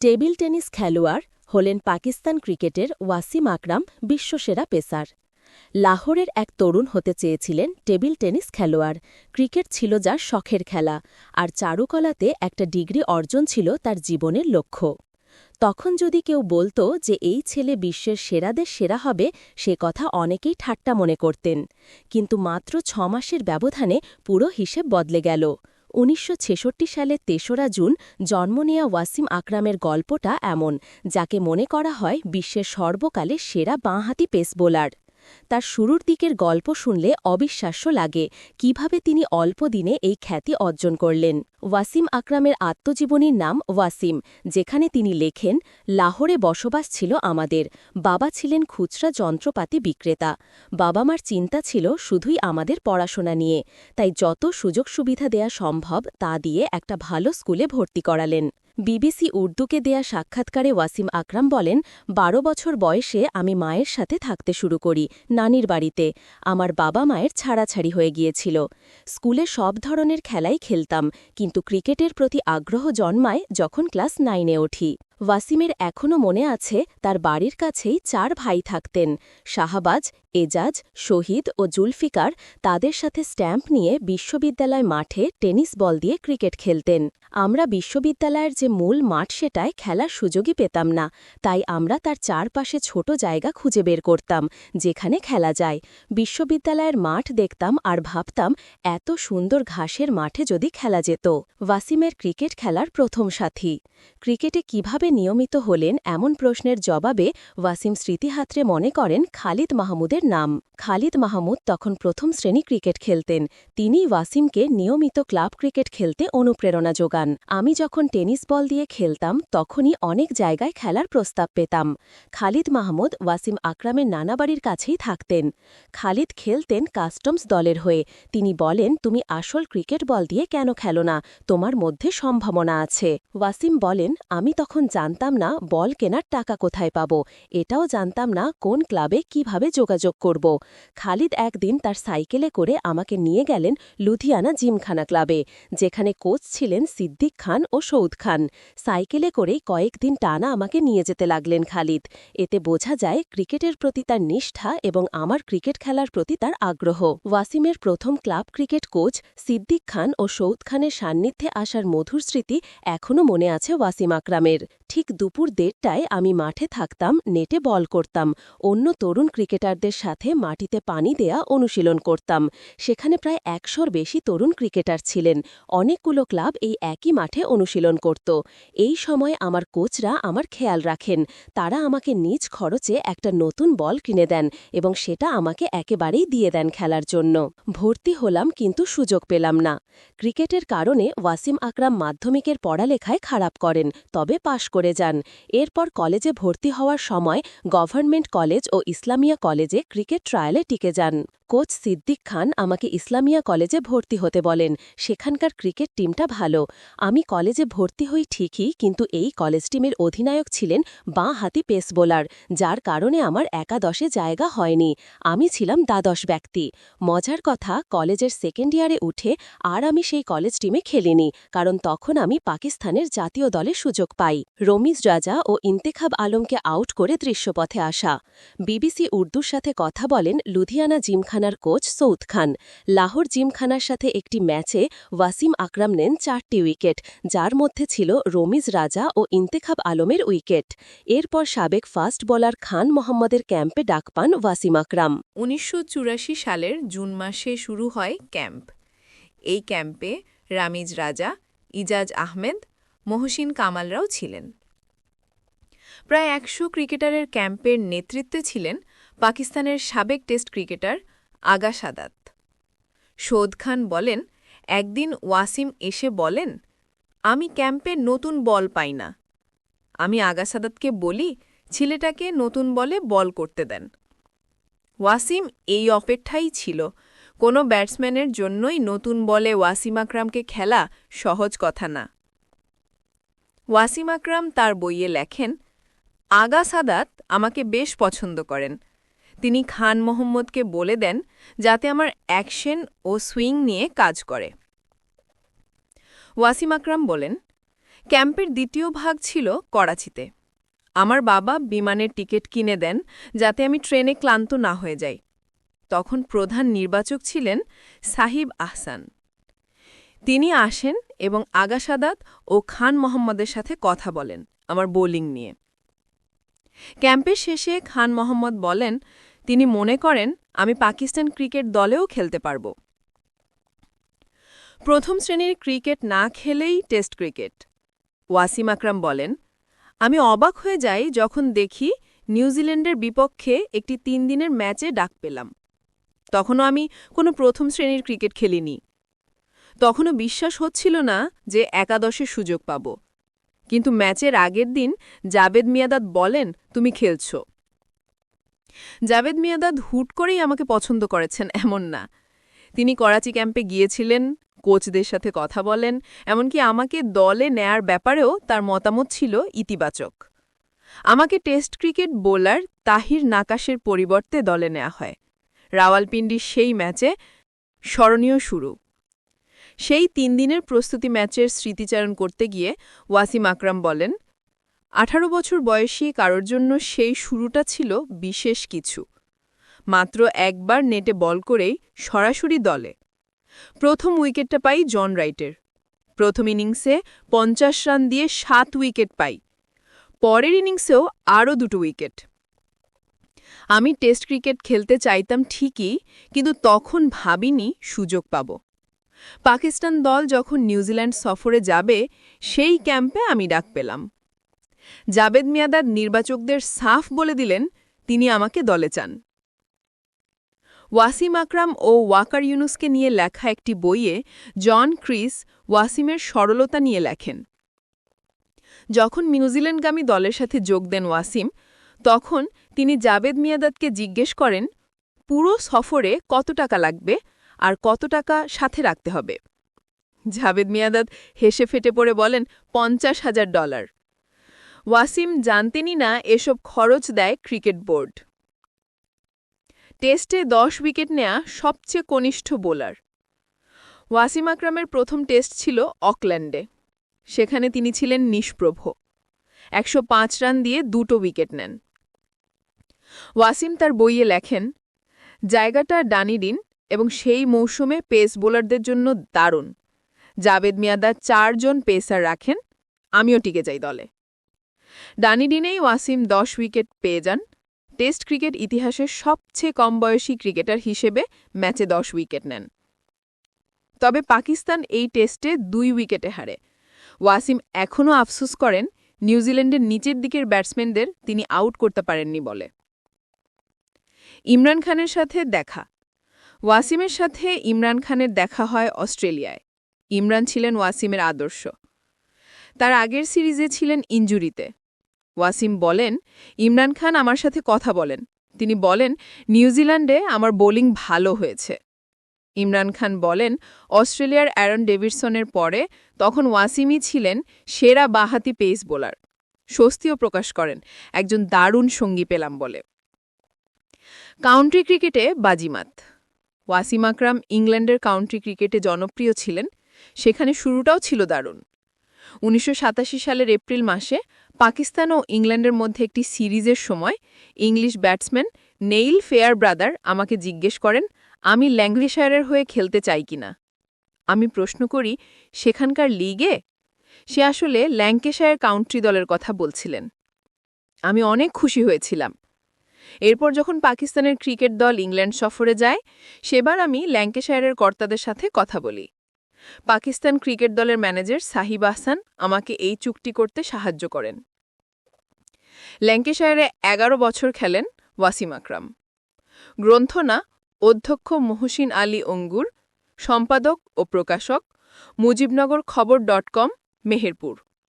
Table tennis খেলোয়াড় হলেন পাকিস্তান ক্রিকেটের ওয়াসিম আকরাম, বিশ্বসেরা পেসার। লাহোরের এক তরুণ হতে চেয়েছিলেন টেবিল টেনিস খেলোয়াড়। ক্রিকেট ছিল যার শখের খেলা, আর চারুকলাতে একটা ডিগ্রি অর্জন ছিল তার জীবনের লক্ষ্য। তখন যদি কেউ বলতো যে এই ছেলে বিশ্বের সেরাদের সেরা হবে, সে কথা অনেকেই ঠাট্টা মনে করতেন। কিন্তু মাত্র ছ মাসের ব্যবধানে পুরো হিসেব বদলে গেল। উনিশশো সালে তেসরা জুন জন্ম নেয়া ওয়াসিম আকরামের গল্পটা এমন, যাকে মনে করা হয় বিশ্বের সর্বকালের সেরা বাঁহাতি পেস বোলার তার শুরুর দিকের গল্প শুনলে অবিশ্বাস্য লাগে কীভাবে তিনি অল্প দিনে এই খ্যাতি অর্জন করলেন। ওয়াসিম আকরামের আত্মজীবনীর নাম ওয়াসিম, যেখানে তিনি লেখেন, লাহোরে বসবাস ছিল আমাদের। বাবা ছিলেন খুচরা যন্ত্রপাতি বিক্রেতা। বাবা মার চিন্তা ছিল শুধুই আমাদের পড়াশোনা নিয়ে। তাই যত সুযোগ সুবিধা দেয়া সম্ভব তা দিয়ে একটা ভালো স্কুলে ভর্তি করালেন। বিবিসি উর্দুকে দেয়া সাক্ষাৎকারে ওয়াসিম আকরাম বলেন, বারো বছর বয়সে আমি মায়ের সাথে থাকতে শুরু করি, নানির বাড়িতে। আমার বাবা মায়ের ছাড়াছাড়ি হয়ে গিয়েছিল। স্কুলে সব ধরনের খেলাই খেলতাম, কিন্তু ক্রিকেটের প্রতি আগ্রহ জন্মায় যখন ক্লাস নাইনে উঠি। ওয়াসিমের এখনও মনে আছে তার বাড়ির কাছেই চার ভাই থাকতেন, শাহাবাজ, এজাজ, শহীদ ও জুলফিকার। তাদের সাথে স্ট্যাম্প নিয়ে বিশ্ববিদ্যালয় মাঠে টেনিস বল দিয়ে ক্রিকেট খেলতেন। আমরা বিশ্ববিদ্যালয়ের যে মূল মাঠ সেটায় খেলার সুযোগই পেতাম না, তাই আমরা তার চারপাশে ছোট জায়গা খুঁজে বের করতাম, যেখানে খেলা যায়। বিশ্ববিদ্যালয়ের মাঠ দেখতাম আর ভাবতাম, এত সুন্দর ঘাসের মাঠে যদি খেলা যেত। ওয়াসিমের ক্রিকেট খেলার প্রথম সাথী। ক্রিকেটে কীভাবে নিয়মিত হলেন এমন প্রশ্নের জবাবে ওয়াসিম স্মৃতিহাত্রে মনে করেন খালিদ মাহমুদের নাম। খালিদ মাহমুদ তখন প্রথম শ্রেণি ক্রিকেট খেলতেন। তিনি ওয়াসিমকে নিয়মিত ক্লাব ক্রিকেট খেলতে অনুপ্রেরণা যোগান। আমি যখন টেনিস বল দিয়ে খেলতাম, তখনই অনেক জায়গায় খেলার প্রস্তাব পেতাম। খালিদ মাহমুদ ওয়াসিম আকরামের নানাবাড়ির কাছেই থাকতেন। খালিদ খেলতেন কাস্টমস দলের হয়ে। তিনি বলেন, তুমি আসল ক্রিকেট বল দিয়ে কেন খেলো না? তোমার মধ্যে সম্ভাবনা আছে। ওয়াসিম বলেন, আমি তখন জানতাম না বল কেনার টাকা কোথায় পাব। এটাও জানতাম না কোন ক্লাবে কীভাবে যোগাযোগ করব। খালিদ একদিন তার সাইকেলে করে আমাকে নিয়ে গেলেন লুধিয়ানা জিমখানা ক্লাবে, যেখানে কোচ ছিলেন সিদ্দিক খান ও সৌদ খান। সাইকেলে করেই কয়েকদিন টানা আমাকে নিয়ে যেতে লাগলেন খালিদ। এতে বোঝা যায় ক্রিকেটের প্রতি তার নিষ্ঠা এবং আমার ক্রিকেট খেলার প্রতি তার আগ্রহ। ওয়াসিমের প্রথম club cricket coach Siddique Khan ও সৌদ খানের সান্নিধ্যে আসার মধুর স্মৃতি এখনও মনে আছে ওয়াসিম আকরামের। ঠিক দুপুর দেড়টায় আমি মাঠে থাকতাম, নেটে বল করতাম, অন্য তরুণ ক্রিকেটারদের সাথে মাটিতে পানি দেয়া অনুশীলন করতাম। সেখানে প্রায় একশোর বেশি তরুণ ক্রিকেটার ছিলেন। অনেকগুলো ক্লাব এই একই মাঠে অনুশীলন করত। এই সময় আমার কোচরা আমার খেয়াল রাখেন। তারা আমাকে নিজ খরচে একটা নতুন বল কিনে দেন এবং সেটা আমাকে একেবারেই দিয়ে দেন খেলার জন্য। ভর্তি হলাম কিন্তু সুযোগ পেলাম না। ক্রিকেটের কারণে ওয়াসিম আকরাম মাধ্যমিকের পড়ালেখায় খারাপ করেন, তবে পাশ করে যান। এরপর কলেজে ভর্তি হওয়ার সময় গভর্নমেন্ট কলেজ ও ইসলামিয়া কলেজে ক্রিকেট ট্রায়ালে টিকে যান। কোচ সিদ্দিক খান আমাকে ইসলামিয়া কলেজে ভর্তি হতে বলেন, সেখানকার ক্রিকেট টিমটা ভালো। আমি কলেজে ভর্তি হই ঠিকই, কিন্তু এই কলেজ টিমের অধিনায়ক ছিলেন বাঁ হাতি পেস বোলার, যার কারণে আমার একাদশে জায়গা হয়নি। আমি ছিলাম দ্বাদশ ব্যক্তি। মজার কথা, কলেজের সেকেন্ড ইয়ারে উঠে আর আমি সেই কলেজ টিমে খেলিনি, কারণ তখন আমি পাকিস্তানের জাতীয় দলে সুযোগ পাই। রমিজ রাজা ও ইন্তেখাব আলমকে আউট করে দৃশ্যপথে আসা। বিবিসি উর্দুর সাথে কথা বলেন লুধিয়ানা জিমখানার কোচ সৌদ খান। লাহোর জিমখানার সাথে একটি ম্যাচে ওয়াসিম আকরাম নেন চারটি উইকেট, যার মধ্যে ছিল রমিজ রাজা ও ইন্তেখাব আলমের উইকেট। এরপর সাবেক ফাস্ট বোলার খান মোহাম্মদের ক্যাম্পে ডাক পান ওয়াসিম আকরাম। উনিশশো চুরাশি সালের জুন মাসে শুরু হয় ক্যাম্প। এই ক্যাম্পে রামিজ রাজা, ইজাজ আহমেদ, মহসিন কামালরাও ছিলেন। প্রায় একশো ক্রিকেটারের ক্যাম্পের নেতৃত্বে ছিলেন পাকিস্তানের সাবেক টেস্ট ক্রিকেটার আগা সাদাত। সৌদ খান বলেন, একদিন ওয়াসিম এসে বলেন, আমি ক্যাম্পে নতুন বল পাই না। আমি আগা সাদাতকে বলি, ছেলেটাকে নতুন বলে বল করতে দেন। ওয়াসিম এই অপেক্ষাই ছিল। কোনো ব্যাটসম্যানের জন্যই নতুন বলে ওয়াসিম আকরামকে খেলা সহজ কথা না। ওয়াসিম আকরাম তার বইয়ে লেখেন আগা সাদাত আমাকে বেশ পছন্দ করেন। তিনি খান মোহাম্মদকে বলে দেন যাতে আমার অ্যাকশন ও সুইং নিয়ে কাজ করে। ওয়াসিম আকরাম বলেন, ক্যাম্পের দ্বিতীয় ভাগ ছিল করাচিতে। আমার বাবা বিমানের টিকিট কিনে দেন যাতে আমি ট্রেনে ক্লান্ত না হয়ে যাই। তখন প্রধান নির্বাচক ছিলেন সাহিব আহসান। তিনি আসেন এবং আগা সাদাত ও খান মোহাম্মদের সাথে কথা বলেন আমার বোলিং নিয়ে। ক্যাম্পের শেষে খান মোহাম্মদ বলেন, তিনি মনে করেন, আমি পাকিস্তান ক্রিকেট দলেও খেলতে পারব। প্রথম শ্রেণির ক্রিকেট না খেলেই টেস্ট ক্রিকেট। ওয়াসিম আকরাম বলেন, আমি অবাক হয়ে যাই যখন দেখি নিউজিল্যান্ডের বিপক্ষে একটি তিন দিনের ম্যাচে ডাক পেলাম। তখনও আমি কোনো প্রথম শ্রেণির ক্রিকেট খেলিনি। তখনও বিশ্বাস হচ্ছিল না যে একাদশের সুযোগ পাব। কিন্তু ম্যাচের আগের দিন জাবেদ মিয়াদাদ বলেন, তুমি খেলছ। জাবেদ মিয়াদাদ হুট করেই আমাকে পছন্দ করেছেন, এমন না। তিনি করাচি ক্যাম্পে গিয়েছিলেন, কোচদের সাথে কথা বলেন, এমনকি আমাকে দলে নেয়ার ব্যাপারেও তার মতামত ছিল ইতিবাচক। আমাকে টেস্ট ক্রিকেট বোলার তাহির নাকাশের পরিবর্তে দলে নেওয়া হয়। রাওয়ালপিন্ডির সেই ম্যাচে স্মরণীয় শুরু। সেই তিন দিনের প্রস্তুতি ম্যাচের স্মৃতিচারণ করতে গিয়ে ওয়াসিম আকরাম বলেন, আঠারো বছর বয়সী কারোর জন্য সেই শুরুটা ছিল বিশেষ কিছু। মাত্র একবার নেটে বল করেই সরাসরি দলে। প্রথম উইকেটটা পাই জন রাইটের। প্রথম ইনিংসে পঞ্চাশ রান দিয়ে সাত উইকেট পাই। পরের ইনিংসেও আরও দুটো উইকেট। আমি টেস্ট ক্রিকেট খেলতে চাইতাম ঠিকই, কিন্তু তখন ভাবিনি সুযোগ পাব। পাকিস্তান দল যখন নিউজিল্যান্ড সফরে যাবে, সেই ক্যাম্পে আমি ডাক পেলাম। জাবেদ মিয়াদাদ নির্বাচকদের সাফ বলে দিলেন, তিনি আমাকে দলে চান। ওয়াসিম আকরাম ও ওয়াকার ইউনুসকে নিয়ে লেখা একটি বইয়ে জন ক্রিস ওয়াসিমের সরলতা নিয়ে লেখেন। যখন নিউজিল্যান্ডগামী দলের সাথে যোগ দেন ওয়াসিম, তখন তিনি জাবেদ মিয়াদাদকে জিজ্ঞেস করেন, পুরো সফরে কত টাকা লাগবে? আর কত টাকা সাথে রাখতে হবে। জাবেদ মিয়াদাদ হেসে ফেটে পড়ে বলেন, পঞ্চাশ হাজার ডলার। ওয়াসিম জানতেনই না এসব খরচ দেয় ক্রিকেট বোর্ড। টেস্টে দশ উইকেট নেয়া সবচেয়ে কনিষ্ঠ বোলার। ওয়াসিম আকরামের প্রথম টেস্ট ছিল অকল্যান্ডে। সেখানে তিনি ছিলেন নিষ্প্রভ। একশো পাঁচ রান দিয়ে দুটো উইকেট নেন। ওয়াসিম তার বইয়ে লেখেন, জায়গাটা ডানিডিন এবং সেই মৌসুমে পেস বোলারদের জন্য দারুণ। জাবেদ মিয়াদা চারজন পেসার রাখেন, আমিও টিকে যাই দলে। ডানিডিনেই ওয়াসিম দশ উইকেট পেয়ে যান। টেস্ট ক্রিকেট ইতিহাসের সবচেয়ে কম বয়সী ক্রিকেটার হিসেবে ম্যাচে দশ উইকেট নেন। তবে পাকিস্তান এই টেস্টে দুই উইকেটে হারে। ওয়াসিম এখনও আফসোস করেন, নিউজিল্যান্ডের নিচের দিকের ব্যাটসম্যানদের তিনি আউট করতে পারেননি বলে। ইমরান খানের সাথে দেখা। ওয়াসিমের সাথে ইমরান খানের দেখা হয় অস্ট্রেলিয়ায়। ইমরান ছিলেন ওয়াসিমের আদর্শ। তার আগের সিরিজে ছিলেন ইঞ্জুরিতে ওয়াসিম বলেন, ইমরান খান আমার সাথে কথা বলেন। তিনি বলেন, নিউজিল্যান্ডে আমার বোলিং ভালো হয়েছে। ইমরান খান বলেন, অস্ট্রেলিয়ার অ্যারন ডেভিডসনের পরে তখন ওয়াসিমই ছিলেন সেরা বাহাতি পেস বোলার। স্বস্তিও প্রকাশ করেন, একজন দারুণ সঙ্গী পেলাম বলে। কাউন্টি ক্রিকেটে বাজিমাত। ওয়াসিম আকরাম ইংল্যান্ডের কাউন্টি ক্রিকেটে জনপ্রিয় ছিলেন, সেখানে শুরুটাও ছিল দারুণ। উনিশশো সাতাশি সালের এপ্রিল মাসে পাকিস্তান ও ইংল্যান্ডের মধ্যে একটি সিরিজের সময় English batsman Neil Fairbrother আমাকে জিজ্ঞেস করেন, আমি ল্যাঙ্গ্রিশায়ারের হয়ে খেলতে চাই কিনা আমি প্রশ্ন করি, সেখানকার লিগে? সে আসলে ল্যাঙ্কেশায়ার কাউন্ট্রি দলের কথা বলছিলেন। আমি অনেক খুশি হয়েছিলাম। এরপর যখন পাকিস্তানের ক্রিকেট দল ইংল্যান্ড সফরে যায়, সেবার আমি ল্যাঙ্কেশায়ারের কর্তাদের সাথে কথা বলি। পাকিস্তান ক্রিকেট দলের ম্যানেজার সাহিব আহসান আমাকে এই চুক্তি করতে সাহায্য করেন। ল্যাঙ্কেশায়ারে এগারো বছর খেলেন ওয়াসিম আকরাম। গ্রন্থনা অধ্যক্ষ মহসিন আলী অঙ্গুর, সম্পাদক ও প্রকাশক মুজিবনগর খবর ডট কম, মেহেরপুর।